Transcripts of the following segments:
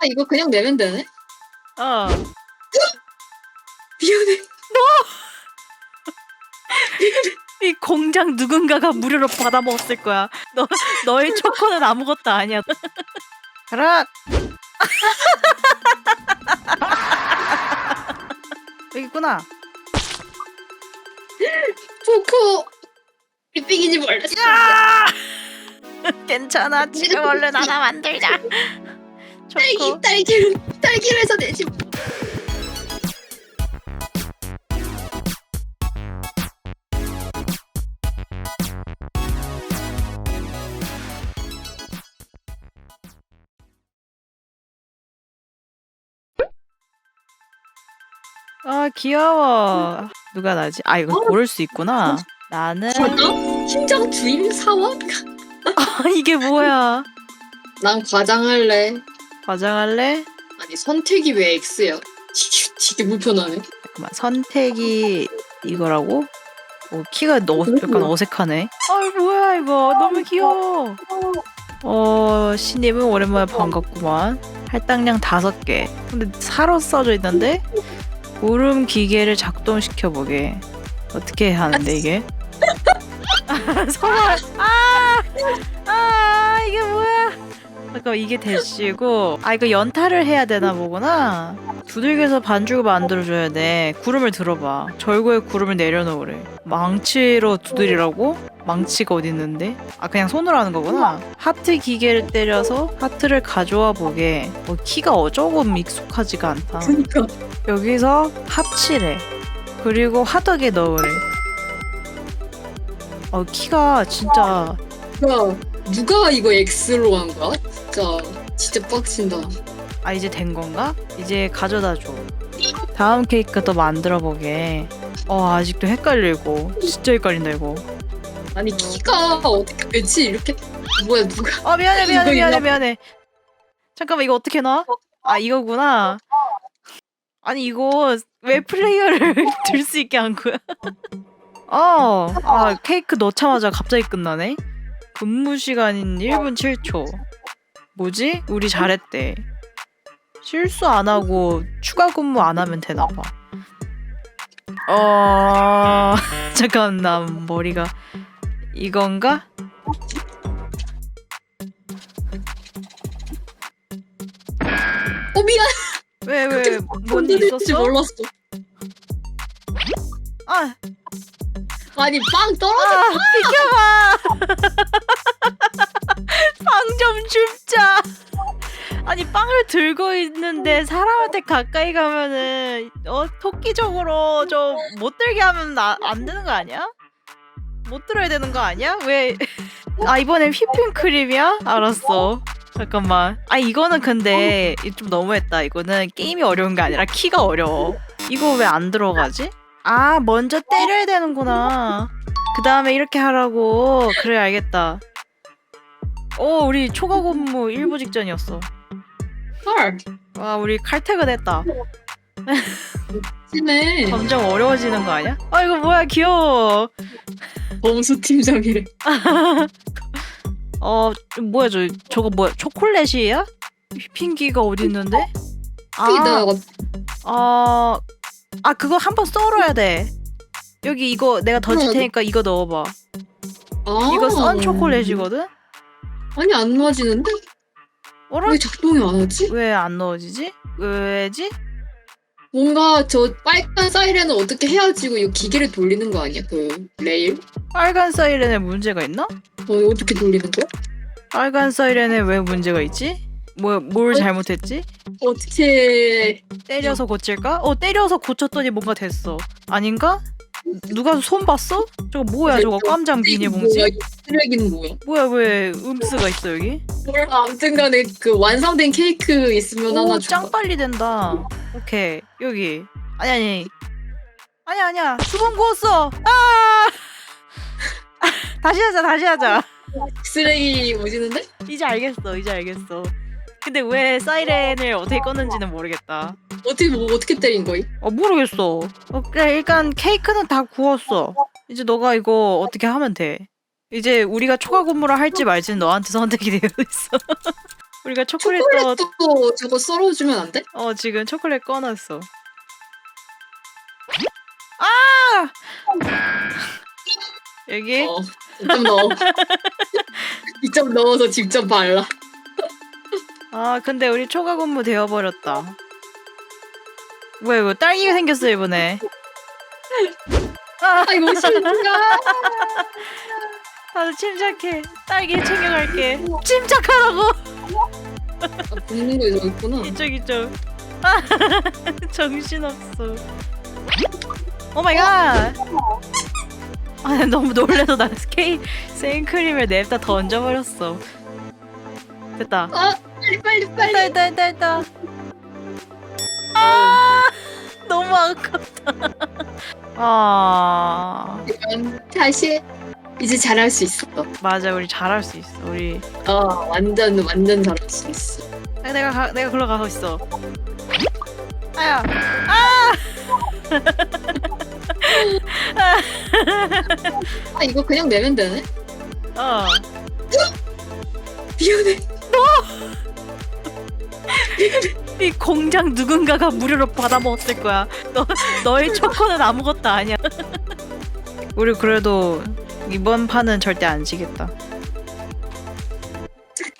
아 이거 그냥 내면 되네? 어. 미안해. 이 공장 누군가가 무료로 받아 먹었을 거야. 너 너의 초코는 아무것도 아니야. 가라. 여기 있구나. 초코 말라. 야! 괜찮아. 지금 얼른 하나 만들자. 딸기 초코. 딸기를 딸기를 해서 내지. 아 귀여워. 누가 나지? 아 이거 어? 고를 수 있구나. 나는 잠깐 팀장 주임 사원? 아, 이게 뭐야? 난 과장할래. 과장할래? 아니 선택이 왜 X야? 되게, 되게 불편하네. 잠깐만 선택이 이거라고? 어, 키가 너, 약간 어색하네. 아 뭐야 이거 너무 귀여워. 어 신님은 오랜만에 반갑구만. 할당량 다섯 개. 근데 사로 써져 있는데 울음 기계를 작동시켜 보게. 어떻게 하는데 이게? 선물. 아, 아 이게 뭐야? 잠깐 이게 대시고 아 이거 연타를 해야 되나 보구나. 두들겨서 반죽을 만들어줘야 돼. 구름을 들어봐. 절구에 구름을 내려놓으래. 망치로 두드리라고? 망치가 어디 있는데? 아 그냥 손으로 하는 거구나. 하트 기계를 때려서 하트를 가져와 보게. 어, 키가 어 조금 익숙하지가 않다. 그러니까 여기서 합치래. 그리고 화덕에 넣으래. 어 키가 진짜 누가 누가 이거 X로 한 거야? 진짜 진짜 빡친다. 아 이제 된 건가? 이제 가져다 줘. 다음 케이크 또 만들어 보게. 어 아직도 헷갈리고 진짜 헷갈린다 이거. 아니 키가 어떻게 매치 이렇게 뭐야 누가 어 미안해 미안해 미안해? 미안해. 잠깐만 이거 어떻게 놔? 아 이거구나. 아니 이거 왜 플레이어를 들 수 있게 한 거야? 어, 아 케이크 넣자마자 갑자기 끝나네. 근무 시간인 1분 7초. 뭐지? 우리 잘했대. 실수 안 하고 추가 근무 안 하면 되나 봐. 어, 잠깐 나 머리가 이건가? 어 미안 왜왜뭔일 건드릴지 있었어? 몰랐어. 아, 아니 빵 떨어져. 아 비켜봐. 빵 좀 줍자. 아니 빵을 들고 있는데 사람한테 가까이 가면은 어 토끼적으로 좀 못 들게 하면 나, 안 되는 거 아니야? 못 들어야 되는 거 아니야? 왜? 아 이번엔 휘핑크림이야? 알았어. 잠깐만. 아 이거는 근데 좀 너무했다. 이거는 게임이 어려운 게 아니라 키가 어려워. 이거 왜 안 들어가지? 아 먼저 때려야 되는구나. 그 다음에 이렇게 하라고. 그래 알겠다. 오 우리 초과 근무 일부 직전이었어. 헐 와 우리 칼퇴근했다. 심해. 점점 어려워지는 거 아니야? 아 이거 뭐야 귀여워. 범수 팀장이래. 어 뭐야 저 저거 뭐야 초콜릿이야? 휘핑기가 어디 있는데? 나 아, 어, 아 그거 한 번 썰어야 돼. 여기 이거 내가 던질 응. 테니까 이거 넣어봐. 아 이거 썬 초콜릿이거든? 아니 안 넣어지는데 어라? 왜 작동이 안 하지? 왜 안 넣어지지? 왜지? 뭔가 저 빨간 사이렌을 어떻게 해야지 이 기계를 돌리는 거 아니야? 그 레일? 빨간 사이렌에 문제가 있나? 어 어떻게 돌리는 거야? 빨간 사이렌에 왜 문제가 있지? 뭐, 뭘 잘못했지? 어떻게 때려서 고칠까? 어, 때려서 고쳤더니 뭔가 됐어. 아닌가? 누가 손 봤어? 저거 뭐야, 저거 깜장 이거 비닐봉지? 뭐야? 이 쓰레기는 뭐야? 뭐야, 왜 음스가 있어, 여기? 몰라 아무튼간에 그 완성된 케이크 있으면 하나 오, 줘. 짱 빨리 된다. 오케이, 여기. 아니, 아니. 아니, 아니야. 두번 구웠어. 아! 다시 하자, 다시 하자. 쓰레기 오지는데? 이제 알겠어, 이제 알겠어. 근데 왜 사이렌을 어떻게 껐는지는 모르겠다. 어떻게 뭐 어떻게 때린 거임? 어 모르겠어. 어, 일단 케이크는 다 구웠어. 이제 너가 이거 어떻게 하면 돼. 이제 우리가 초과 근무를 할지 말지는 너한테 선택이 되어 있어. 우리가 초콜릿 또 초콜릿도 저거 썰어주면 안 돼? 어 지금 초콜릿 꺼놨어. 아! 여기 어. 좀 넣어. 2점 넣어서 직접 발라. 아 근데 우리 초과 근무 되어버렸다. 뭐야 이거 딸기가 생겼어 이번에. 아 아 이거 싫다. 다들 침착해. 딸기 챙겨갈게. 침착하라고. 아, 붓는 거 저기 있구나. 이쪽 이쪽. 아 정신 없어. 오 마이 갓. 아 너무 놀래서 나 스케이 생크림을 냅다 던져버렸어. 됐다. 아 빨리 빨리 됐다 빨리. 됐다 됐다 됐다. 아 너무 아깝다. 아 이건 다시 이제 잘할 수 있어. 맞아 우리 잘할 수 있어 우리. 어 완전 완전 잘할 수 있어. 아, 내가 가, 내가 글로 가고 있어. 아야 아아 이거 그냥 내면 되네? 어. 미안해. 이 공장 누군가가 무료로 받아 먹었을 거야. 너 너의 초코는 아무것도 아니야. 우리 그래도 이번 판은 절대 안 지겠다.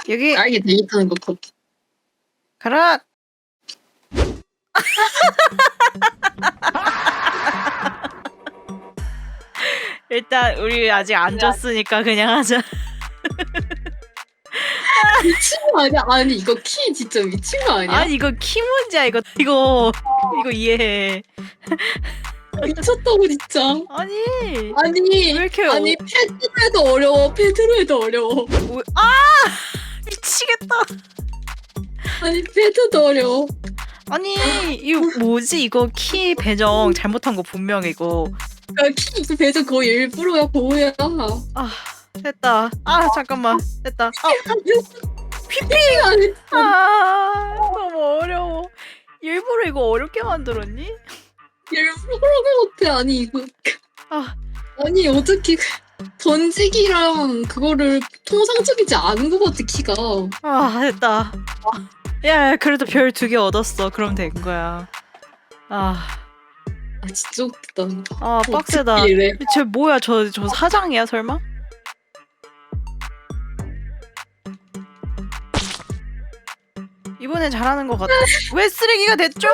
여기 딸기 대기 타는 거 커피. 가라. 일단 우리 아직 안 졌으니까 그냥 하자. 미친 거 아니야? 아니 이거 키 진짜 미친 거 아니야? 아니 이거 키 문제야 이거 이거 이거 이해해. 미쳤다고 진짜. 아니 아니 왜 이렇게 아니 패드로 해도 어려워. 패드로 해도 어려워. 뭐- 아 미치겠다. 아니 패드도 어려워. 아니 이거 뭐지 이거 키 배정 잘못한 거 분명 이거. 야, 키 이거 배정 거의 일부러야 보호야. 아 됐다. 아 잠깐만 됐다. 아, 피피가 아니 아 너무 어려워. 일부러 이거 어렵게 만들었니? 일부러 같아. 아니 이거 아 아니 어떻게 던지기랑 그거를 통상적이지 않은 것 같아 키가. 아 됐다. 야 그래도 별 두 개 얻었어. 그럼 된 거야. 아, 아 진짜 웃기다. 아 빡세다. 쟤 뭐야 저 저 사장이야 설마? 이번엔 잘하는 것 같아. 왜 쓰레기가 됐죠?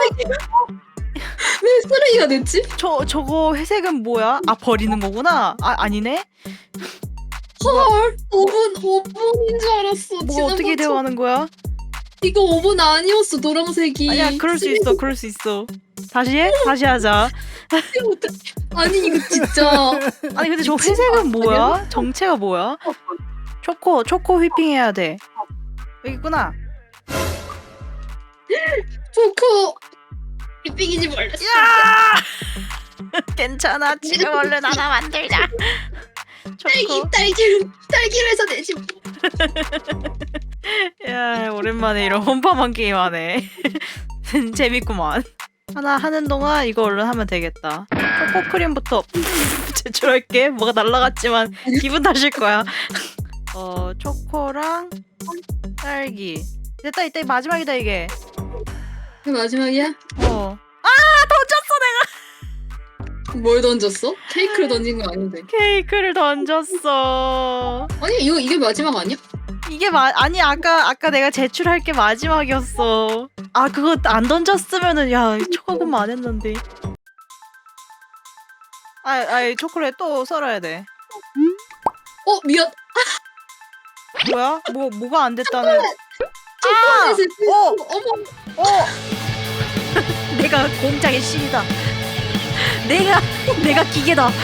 왜 쓰레기가 됐지? 저 저거 회색은 뭐야? 아 버리는 거구나. 아 아니네. 헐 5분 5분인 줄 알았어. 뭐 어떻게 저- 되어가는 거야? 이거 5분 아니었어 노란색이. 아니야 그럴 수 있어 그럴 수 있어. 다시 해? 다시 하자. 아니 이거 진짜 아니 근데 저 회색은 뭐야? 정체가 뭐야? 초코 초코 휘핑 해야 돼. 여기 있구나. 포크 삐삐기지 말랬어. 야! 괜찮아. 지금 얼른 하나 만들자. 딸기 초코. 딸기를 딸기를 해서 내지. 뭐. 야 오랜만에 이런 혼밥한 게임 하네. 재밌구만. 하나 하는 동안 이거 얼른 하면 되겠다. 초코 크림부터 제출할게. 뭐가 날라갔지만 기분 탓일 거야. 어 초코랑 딸기. 됐다 이따 마지막이다 이게. 그 마지막이야? 어. 뭘 던졌어? 케이크를 던진 거 아닌데. 케이크를 던졌어. 아니 이거 이게 마지막 아니야? 이게 마 아니 아까 아까 내가 제출할 게 마지막이었어. 아 그거 안 던졌으면은 야 초코금만 안 했는데. 아, 아 초콜릿 또 썰어야 돼. 어 미안. 뭐야? 뭐 뭐가 안 됐다는? 초콜릿을 어! 어머 어. 내가 공장의 신이다. 내가 내가 기계다.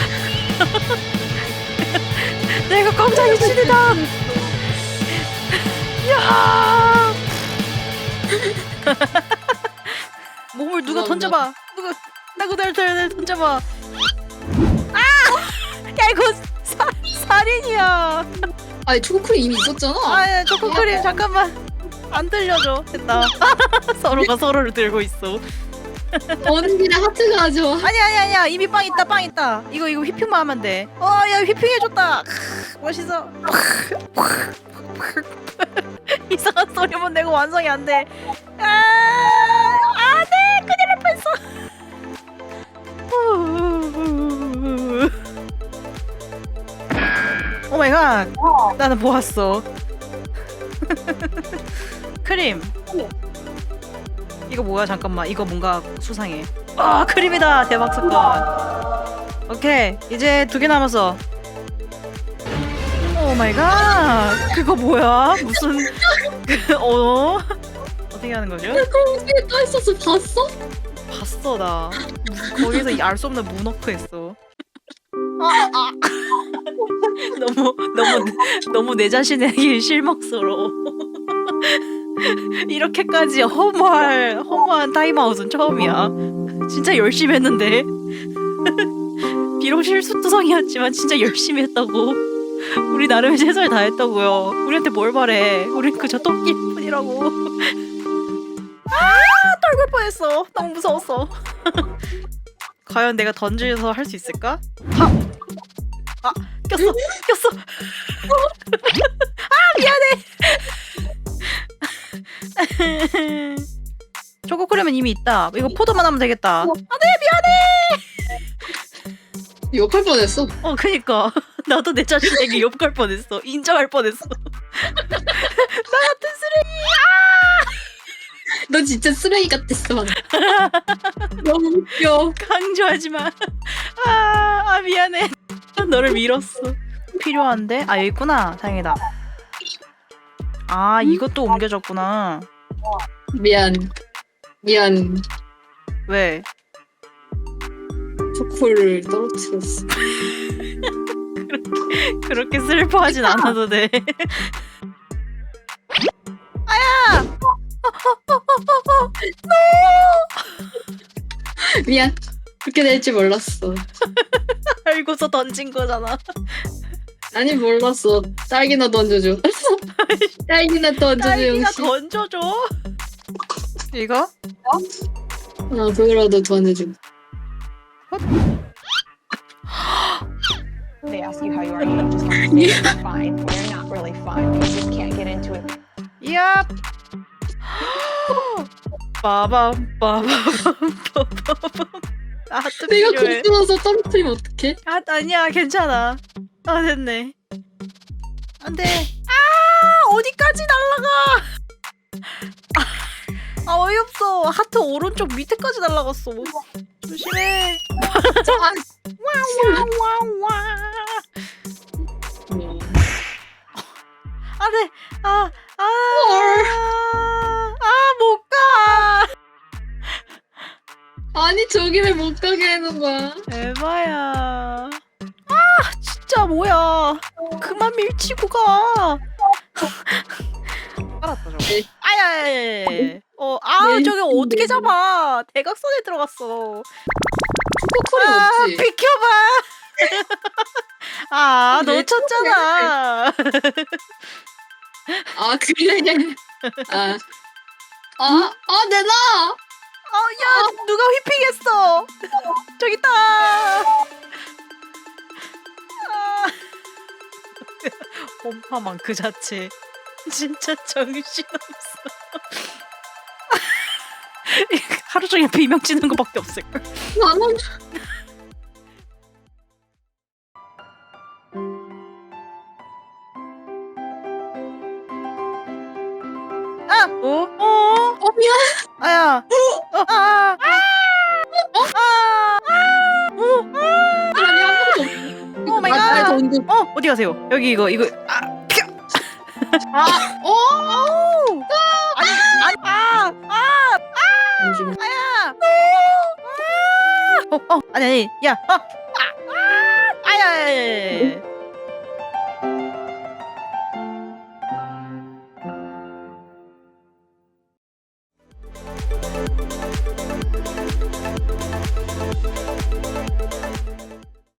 내가 공장의 신이다. 야! 몸을 누가. 던져봐. 누가 나고 날, 날, 날 던져봐. 아! 야 이거 사, 살인이야. 아니 초코크림 이미 있었잖아. 아, 초코크림 잠깐만. 안 들려줘. 됐다. 서로가 서로를 들고 있어. 어느 길에 하트가 아주. 아니 아니 아니야. 이미 빵 있다. 빵 있다. 이거 이거 휘핑만 하면 돼. 어, 야 휘핑 해줬다. 멋있어. 이상한 소리만 내고 완성이 안 돼. 아, 안 돼! 큰일 날 뻔했어. 오 마이 갓. 나는 보았어. 크림. 이거 뭐야? 잠깐만. 이거 뭔가 수상해. 아, 크림이다. 대박 사건. 오케이. 이제 두 개 남았어. 오 마이 갓. 그거 뭐야? 무슨 그 어? 어떻게 하는 거죠? 거기에 떠 있어서 봤어? 봤어 나. 거기서 알 수 없는 문어크 했어. 너무 너무 너무 내 자신에게 실망스러워. 이렇게까지 허무할 허무한 타임아웃은 처음이야. 진짜 열심히 했는데. 비록 실수투성이었지만 진짜 열심히 했다고. 우리 나름의 최선을 다했다고요. 우리한테 뭘 바래? 우린 그저 토끼일 뿐이라고. 아, 떨굴 뻔했어. 너무 무서웠어. 과연 내가 던져서 할 수 있을까? 하! 아, 꼈어, 꼈어. 아, 미안해. 초코크림은 이미 있다. 이거 포도만 하면 되겠다. 욕할 뻔했어. 어, 그니까. 나도 내 자신에게 욕할 뻔했어. 인정할 뻔했어. 나 같은 쓰레기. 너 진짜 쓰레기 같았어. 너무 웃겨. 강조하지 마. 아, 아 미안해. 너를 밀었어. 필요한데? 아 여기 있구나. 다행이다. 아 이것도 옮겨졌구나. 미안. 미안. 왜? 초코를 떨어뜨렸어. 그렇게 슬퍼하진 않아도 돼. 미안. 그렇게 될 줄 몰랐어. 알고서 던진 거잖아. 아니 몰랐어. 딸기나 던져줘. 딸기나 던져줘 딸기가 용씨. 던져줘. 이거? 어 그거라도 던져줘. They ask you how you are, you just have to say you're fine you're not really fine. You just can't get into it. 야. 빠밤 빠밤 빠밤. 아, 하트 내가 필요해. 겁들어서 떨어뜨리면 어떡해? 아 아니야 괜찮아. 아 됐네. 안돼. 아 어디까지 날라가? 아, 아 어이없어. 하트 오른쪽 밑에까지 날라갔어. 조심해. 와와와와. 음. 안돼. 아 아. 아못 가. 아니 저기를 못 가게 하는 거야. 에바야. 아 진짜 뭐야. 그만 밀치고 가. 알았다 저거. 네. 아야야야. 어, 아 네, 저기 어떻게 네. 잡아? 대각선에 들어갔어. 초코콜이 아 없지. 비켜봐. 아왜 놓쳤잖아. 아 그래. 아. 아, 아, 내놔! 어야 누가 휘핑했어? 저기 있다. 아. 홈파만 그 자체. 진짜 정신없어. 하루 종일 비명 치는 거밖에 없을 걸. 나는 가세요? 여기 이거 이거 아. 펴. 아, 어? 오! 아니, 아니. 아. 아. 잠시만. 아야. 어, 어. 아니 아니. 야. 아. 아. 아. 아야. 아야, 아야.